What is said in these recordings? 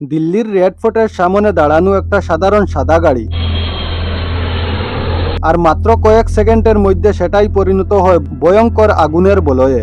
দিল্লির রেড ফোর্টের সামনে দাঁড়ানো একটা সাধারণ সাদা গাড়ি। আর মাত্র কয়েক সেকেন্ডের মধ্যে সেটাই পরিণত হয় ভয়ঙ্কর আগুনের বলয়ে।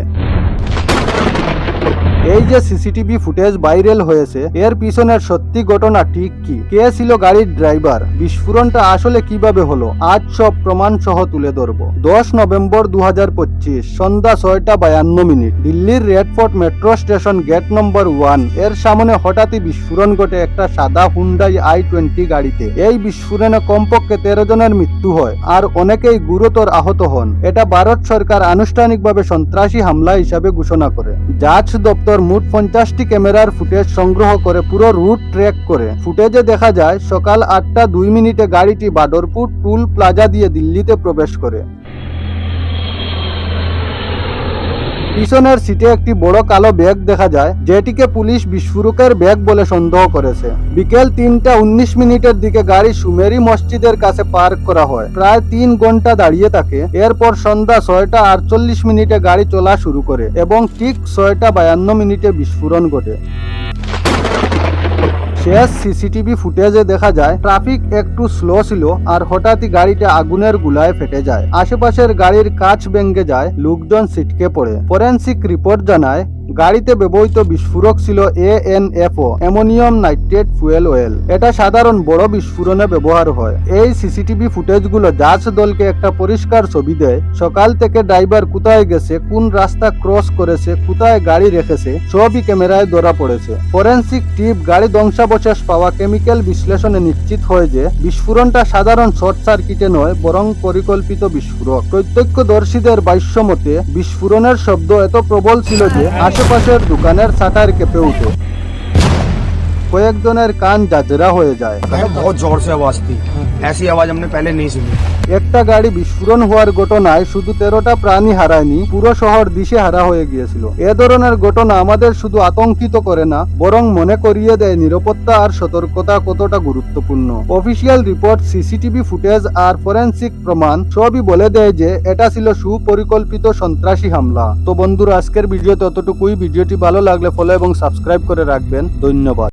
এই যে সিসিটিভি ফুটেজ ভাইরাল হয়েছে, এর পিছনের সত্যি ঘটনা ঠিক কি? কে ছিল গাড়ির ড্রাইভার? বিস্ফোরণটা আসলে কীভাবে হলো? আজ সব প্রমাণ সহ তুলে ধরবো। দশ নভেম্বর দু হাজার পঁচিশ, সন্ধ্যা ছয়টা বায়ান্ন মিনিট। দিল্লির red fort metro station gate number one, এর সামনে হঠাৎই বিস্ফোরণ ঘটে একটা সাদা হুন্ডাই আই টোয়েন্টি গাড়িতে। এই বিস্ফোরণে কমপক্ষে তেরো জনের মৃত্যু হয়, আর অনেকেই গুরুতর আহত হন। এটা ভারত সরকার আনুষ্ঠানিকভাবে সন্ত্রাসী হামলা হিসাবে ঘোষণা করে। জাজ দপ্তর মোট পঞ্চাশটি ক্যামেরার ফুটেজ সংগ্রহ করে পুরো রুট ট্র্যাক করে। ফুটেজে দেখা যায়, সকাল আটটা দুই মিনিটে গাড়িটি বাডরপুর টুল প্লাজা দিয়ে দিল্লিতে প্রবেশ করে। পিছনের সিটে একটি বড় কালো ব্যাগ দেখা যায়, যেটিকে পুলিশ বিস্ফোরকের ব্যাগ বলে সন্দেহ করেছে। বিকেল তিনটা উনিশ মিনিটের দিকে গাড়ি সুমেরি মসজিদের কাছে পার্ক করা হয়। প্রায় তিন ঘণ্টা দাঁড়িয়ে থাকে। এরপর সন্ধ্যা ছয়টা আটচল্লিশ মিনিটে গাড়ি চলা শুরু করে এবং ঠিক ছয়টা বায়ান্ন মিনিটে বিস্ফোরণ ঘটে। শেষ সিসিটিভি ফুটেজে দেখা যায়, ট্রাফিক একটু স্লো ছিল আর হঠাৎই গাড়িটা আগুনের গুলায় ফেটে যায়। আশেপাশের গাড়ির কাচ ভেঙে যায়, লোকজন ছিটকে পড়ে। ফরেন্সিক রিপোর্ট জানায় গাড়িতে ব্যবহৃত বিস্ফোরক ছিল A N F O ammonium nitrate fuel oil. এটা সাধারণ বড় বিস্ফোরণে ব্যবহার হয়। এই সিসিটিভি ফুটেজগুলো জাজ দলকে একটা পরিষ্কার ছবি দেয়। সকাল থেকে ড্রাইভার কোথায় গেছে, কোন রাস্তা ক্রস করেছে, কোথায় গাড়ি রেখেছে, সবই ক্যামেরায় ধরা পড়েছে। ফরেন্সিক টিপ গাড়ি ধ্বংসাবশেষ পাওয়া কেমিক্যাল বিশ্লেষণে নিশ্চিত হয় যে, বিস্ফোরণটা সাধারণ শর্ট সার্কিটে নয়, বরং পরিকল্পিত বিস্ফোরক। প্রত্যক্ষদর্শীদের ভাষ্য মতে বিস্ফোরণের শব্দ এত প্রবল ছিল যে આસેપાસેર દુકાનાર સાકાર કે પેવું છે কয়েকজনের কান জাজরা হয়ে যায় पता है बहुत जोर से आवाज थी ऐसी आवाज हमने पहले नहीं सुनी একটা গাড়ি বিস্ফোরণ হওয়ার ঘটনায় শুধু তেরোটা প্রাণী হারায়নি পুরো শহর দিশে হারা হয়ে গিয়েছিল এ ধরনের ঘটনা আমাদের শুধু আতঙ্কিত করে না বরং মনে করিয়ে দেয় নিরাপত্তা আর সতর্কতা কতটা গুরুত্বপূর্ণ অফিসিয়াল রিপোর্ট সিসিটিভি ফুটেজ আর ফরেন্সিক প্রমাণ সবই বলে দেয় যে এটা ছিল সুপরিকল্পিত সন্ত্রাসী হামলা তো বন্ধুরা আজকের ভিডিওতে ততটুকুই ভিডিওটি ভালো লাগলে ফলো এবং সাবস্ক্রাইব করে রাখবেন ধন্যবাদ